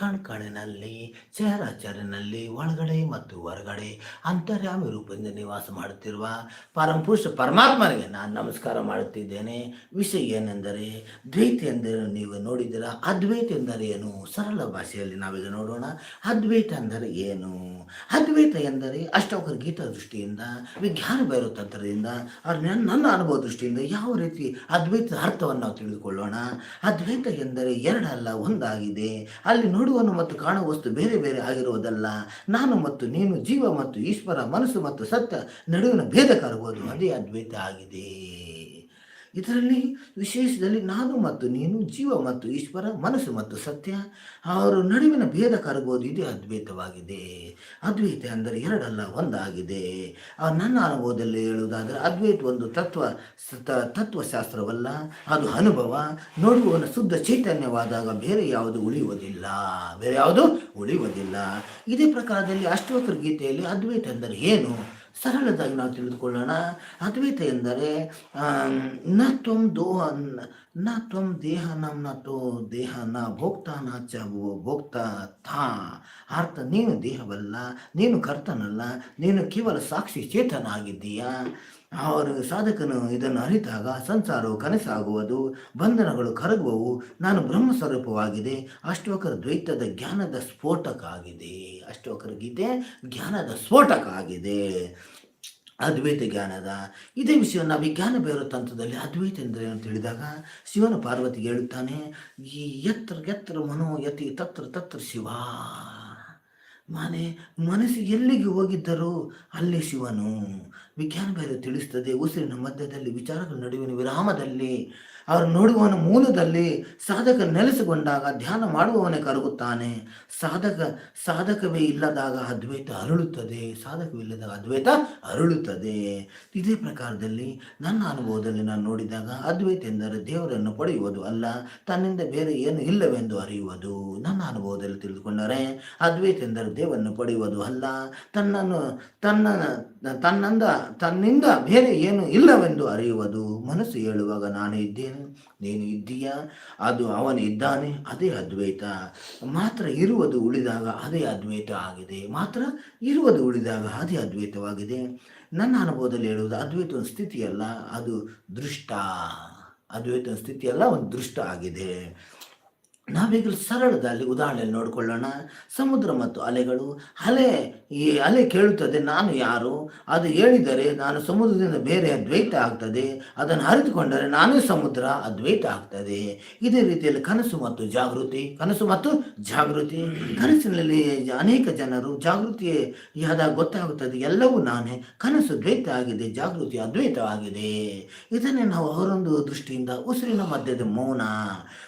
ಕಣ್ಕಣಿನಲ್ಲಿ ಚೇರಾಚರಿನಲ್ಲಿ ಒಳಗಡೆ ಮತ್ತು ಹೊರಗಡೆ ಅಂತರ್ಯಾಮಿ ರೂಪದಿಂದ ನಿವಾಸ ಮಾಡುತ್ತಿರುವ ಪರಮಪುರುಷ ಪರಮಾತ್ಮನಿಗೆ ನಾನು ನಮಸ್ಕಾರ ಮಾಡುತ್ತಿದ್ದೇನೆ. ವಿಷಯ ಏನೆಂದರೆ, ದ್ವೈತ ಎಂದರೆ ನೀವು ನೋಡಿದ್ದೀರ? ಅದ್ವೈತ ಎಂದರೆ ಏನು? ಸರಳ ಭಾಷೆಯಲ್ಲಿ ನಾವೀಗ ನೋಡೋಣ. ಅದ್ವೈತ ಅಂದರೆ ಏನು? ಅದ್ವೈತ ಎಂದರೆ ಅಷ್ಟೋಕರ ಗೀತಾ ದೃಷ್ಟಿಯಿಂದ, ವಿಜ್ಞಾನ ಬೈರೋ ತಂತ್ರದಿಂದ ನನ್ನ ಅನುಭವ ದೃಷ್ಟಿಯಿಂದ ಯಾವ ರೀತಿ ಅದ್ವೈತದ ಅರ್ಥವನ್ನು ನಾವು ತಿಳಿದುಕೊಳ್ಳೋಣ? ಅದ್ವೈತ ಎಂದರೆ ಎರಡಲ್ಲ, ಒಂದಾಗಿದೆ. ಅಲ್ಲಿ ನೋಡುವನು ಮತ್ತು ಕಾಣುವ ವಸ್ತು ಬೇರೆ ಬೇರೆ ಆಗಿರುವುದಲ್ಲ, ನಾನು ಮತ್ತು ನೀನು ಜೀವ ಮತ್ತು ಈಶ್ವರ ಮನಸ್ಸು ಮತ್ತು ಸತ್ಯ ನಡುವಿನ ಭೇದ ಕರಬಹುದು ಅದೇ ಅದ್ವೈತ ಆಗಿದೆ. ಇದರಲ್ಲಿ ವಿಶೇಷದಲ್ಲಿ ನಾನು ಮತ್ತು ನೀನು, ಜೀವ ಮತ್ತು ಈಶ್ವರ, ಮನಸ್ಸು ಮತ್ತು ಸತ್ಯ ಅವರ ನಡುವಿನ ಭೇದ ಕರಗೋದು ಇದೇ ಅದ್ವೈತವಾಗಿದೆ. ಅದ್ವೈತ ಅಂದರೆ ಎರಡಲ್ಲ, ಒಂದಾಗಿದೆ. ನನ್ನ ಅನುಭವದಲ್ಲಿ ಹೇಳುವುದಾದರೆ ಅದ್ವೈತ ಒಂದು ತತ್ವ ತತ್ವಶಾಸ್ತ್ರವಲ್ಲ, ಅದು ಅನುಭವ. ನೋಡುವವನ ಶುದ್ಧ ಚೈತನ್ಯವಾದಾಗ ಬೇರೆ ಯಾವುದು ಉಳಿಯುವುದಿಲ್ಲ. ಬೇರೆ ಯಾವುದು ಉಳಿಯುವುದಿಲ್ಲ. ಇದೇ ಪ್ರಕಾರದಲ್ಲಿ ಅಷ್ಟೋತ್ತರ ಗೀತೆಯಲ್ಲಿ ಅದ್ವೈತ ಅಂದರೆ ಏನು? ಸರಳದಾಗಿ ನಾವು ತಿಳಿದುಕೊಳ್ಳೋಣ. ಅದ್ವೈತ ಎಂದರೆ ನ ತ್ವಂ ದೋಹ ನ ನಮ್ಮ ನ ತೋ ದೇಹ ನ ಭೋಕ್ತ, ನ ಚ ಭೋಕ್ತ, ಥಾ. ಅರ್ಥ ನೀನು ದೇಹವಲ್ಲ, ನೀನು ಕರ್ತನಲ್ಲ, ನೀನು ಕೇವಲ ಸಾಕ್ಷಿ ಚೇತನ ಆಗಿದ್ದೀಯಾ ಅವರು ಸಾಧಕನು ಇದನ್ನು ಅರಿತಾಗ ಸಂಸಾರವು ಕನಸಾಗುವುದು, ಬಂಧನಗಳು ಕರಗುವವು, ನಾನು ಬ್ರಹ್ಮ ಸ್ವರೂಪವಾಗಿದೆ ಅಷ್ಟೋಕರ ದ್ವೈತದ ಜ್ಞಾನದ ಸ್ಫೋಟಕ ಆಗಿದೆ ಅಷ್ಟೋಕರ ಗೀತೆ ಜ್ಞಾನದ ಸ್ಫೋಟಕ ಆಗಿದೆ ಅದ್ವೈತ ಜ್ಞಾನದ ಇದೇ ವಿಷಯವನ್ನು ವಿಜ್ಞಾನ ಬೇರೋ ತಂತ್ರದಲ್ಲಿ ಅದ್ವೈತ ಎಂದರೆ ಅಂತ ತಿಳಿದಾಗ ಶಿವನ ಪಾರ್ವತಿಗೆ ಹೇಳುತ್ತಾನೆ, ಈ ಎತ್ತರ ಎತ್ತರ ಮನೋ ಯತಿ ತತ್ರ ತತ್ರ ಶಿವ. ಮಾನೆ, ಮನಸ್ಸು ಎಲ್ಲಿಗೆ ಹೋಗಿದ್ದರೂ ಅಲ್ಲಿ ಶಿವನು. ವಿಜ್ಞಾನ ಬೇರೆ ತಿಳಿಸ್ತದೆ, ಉಸಿರಿನ ಮಧ್ಯದಲ್ಲಿ, ವಿಚಾರಗಳ ನಡುವಿನ ವಿರಾಮದಲ್ಲಿ ಅವರು ನೋಡುವವನ ಮೂಲದಲ್ಲಿ ಸಾಧಕ ನೆಲೆಸಿಕೊಂಡಾಗ ಧ್ಯಾನ ಮಾಡುವವನೇ ಕರಗುತ್ತಾನೆ. ಸಾಧಕ, ಸಾಧಕವೇ ಇಲ್ಲದಾಗ ಅದ್ವೈತ ಅರಳುತ್ತದೆ. ಸಾಧಕವಿಲ್ಲದಾಗ ಅದ್ವೈತ ಅರಳುತ್ತದೆ. ಇದೇ ಪ್ರಕಾರದಲ್ಲಿ ನನ್ನ ಅನುಭವದಲ್ಲಿ ನಾನು ನೋಡಿದಾಗ ಅದ್ವೈತ ಎಂದರೆ ದೇವರನ್ನು ಪಡೆಯುವುದು ಅಲ್ಲ, ತನ್ನಿಂದ ಬೇರೆ ಏನು ಇಲ್ಲವೆಂದು ಅರಿಯುವುದು. ನನ್ನ ಅನುಭವದಲ್ಲಿ ತಿಳಿದುಕೊಂಡರೆ ಅದ್ವೈತ ಎಂದರೆ ದೇವರನ್ನು ಪಡೆಯುವುದು ಅಲ್ಲ, ತನ್ನನ್ನು, ತನ್ನ, ತನ್ನಂದ, ತನ್ನಿಂದ ಬೇರೆ ಏನು ಇಲ್ಲವೆಂದು ಅರಿಯುವುದು. ಮನಸ್ಸು ಹೇಳುವಾಗ ನಾನು ಇದ್ದೇನೆ. ನೀನು ಇದ್ದೀಯಾ? ಅದು ಅವನು ಇದ್ದಾನೆ, ಅದೇ ಅದ್ವೈತ. ಮಾತ್ರ ಇರುವುದು ಉಳಿದಾಗ ಅದೇ ಅದ್ವೈತ ಆಗಿದೆ. ಮಾತ್ರ ಇರುವುದು ಉಳಿದಾಗ ಅದೇ ಅದ್ವೈತವಾಗಿದೆ. ನನ್ನ ಅನುಭವದಲ್ಲಿ ಹೇಳುವುದು ಅದ್ವೈತ ಒಂದು ಸ್ಥಿತಿಯಲ್ಲ, ಅದು ದೃಷ್ಟ. ಅದ್ವೈತ ಸ್ಥಿತಿಯಲ್ಲ, ಒಂದು ದೃಷ್ಟ ಆಗಿದೆ. ನಾವೀಗ ಸರಳದಲ್ಲಿ ಉದಾಹರಣೆಯಲ್ಲಿ ನೋಡಿಕೊಳ್ಳೋಣ. ಸಮುದ್ರ ಮತ್ತು ಅಲೆಗಳು. ಅಲೆ ಈ ಅಲೆ ಕೇಳುತ್ತದೆ, ನಾನು ಯಾರು? ಅದು ಹೇಳಿದರೆ, ನಾನು ಸಮುದ್ರದಿಂದ ಬೇರೆ ಅದ್ವೈತ ಆಗ್ತದೆ. ಅದನ್ನು ಅರಿತುಕೊಂಡರೆ ನಾನೇ ಸಮುದ್ರ ಅದ್ವೈತ ಆಗ್ತದೆ. ಇದೇ ರೀತಿಯಲ್ಲಿ ಕನಸು ಮತ್ತು ಜಾಗೃತಿ. ಕನಸು ಮತ್ತು ಜಾಗೃತಿ. ಕನಸಿನಲ್ಲಿ ಅನೇಕ ಜನರು ಜಾಗೃತಿಯಾದಾಗ ಗೊತ್ತಾಗುತ್ತದೆ? ಎಲ್ಲವೂ ನಾನೇ. ಕನಸು ದ್ವೈತ ಆಗಿದೆ, ಜಾಗೃತಿ ಅದ್ವೈತವಾಗಿದೆ ಇದನ್ನೇ ನಾವು ಅವರೊಂದು ದೃಷ್ಟಿಯಿಂದ, ಉಸಿರಿನ ಮಧ್ಯದ ಮೌನ.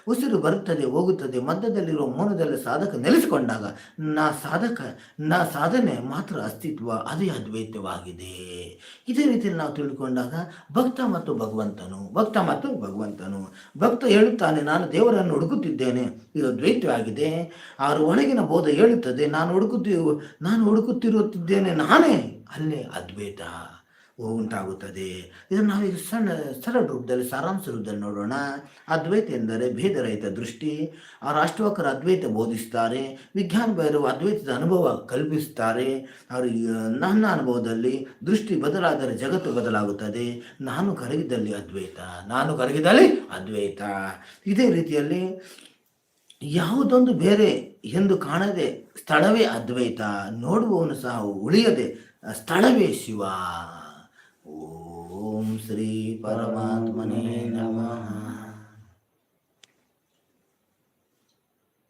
ಉಸಿರು ಬರುತ್ತದೆ, ಹೋಗುತ್ತದೆ. ಮಧ್ಯದಲ್ಲಿರುವ ಮೌನದಲ್ಲಿ ಸಾಧಕ ನೆಲೆಸಿಕೊಂಡಾಗ, ನಾ ಸಾಧಕ, ನಾ ಸಾಧನೆ ಮಾತ್ರ ಅಸ್ತಿತ್ವ, ಅದೇ ಅದ್ವೈತವಾಗಿದೆ. ಇದೇ ರೀತಿಯಲ್ಲಿ ನಾವು ತಿಳ್ಕೊಂಡಾಗ, ಭಕ್ತ ಮತ್ತು ಭಗವಂತನು, ಭಕ್ತ ಮತ್ತು ಭಗವಂತನು, ಭಕ್ತ ಹೇಳುತ್ತಾನೆ, ನಾನು ದೇವರನ್ನು ಹುಡುಕುತ್ತಿದ್ದೇನೆ, ಇದು ದ್ವೈತವಾಗಿದೆ ಅವರ ಒಳಗಿನ ಬೋಧ ಹೇಳುತ್ತದೆ, ನಾನು ಹುಡುಕುತ್ತಿ, ನಾನು ಹುಡುಕುತ್ತಿರುತ್ತಿದ್ದೇನೆ, ನಾನೇ ಅಲ್ಲೇ ಅದ್ವೈತ. ಉಂಟಾಗುತ್ತದೆ. ಇದನ್ನು ನಾವು ಈಗ ಸಣ್ಣ, ಸರಳ ರೂಪದಲ್ಲಿ, ಸಾರಾಂಶ ರೂಪದಲ್ಲಿ ನೋಡೋಣ. ಅದ್ವೈತ ಎಂದರೆ ಭೇದರಹಿತ ದೃಷ್ಟಿ. ಆ ರಾಷ್ಟ್ರವಾಕರು ಅದ್ವೈತ ಬೋಧಿಸ್ತಾರೆ. ವಿಜ್ಞಾನ ಭೈರವ ಅದ್ವೈತದ ಅನುಭವ ಕಲ್ಪಿಸ್ತಾರೆ. ಅವರು ನನ್ನ ಅನುಭವದಲ್ಲಿ ದೃಷ್ಟಿ ಬದಲಾದರೆ ಜಗತ್ತು ಬದಲಾಗುತ್ತದೆ. ನಾನು ಕರಗಿದಲ್ಲಿ ಅದ್ವೈತ, ನಾನು ಕರಗಿದಲ್ಲಿ ಅದ್ವೈತ. ಇದೇ ರೀತಿಯಲ್ಲಿ ಯಾವುದೊಂದು ಬೇರೆ ಎಂದು ಕಾಣದೆ ಸ್ಥಳವೇ ಅದ್ವೈತ. ನೋಡುವವನು ಸಹ ಉಳಿಯದೆ ಸ್ಥಳವೇ ಶಿವ. श्री परमात्मने नमः।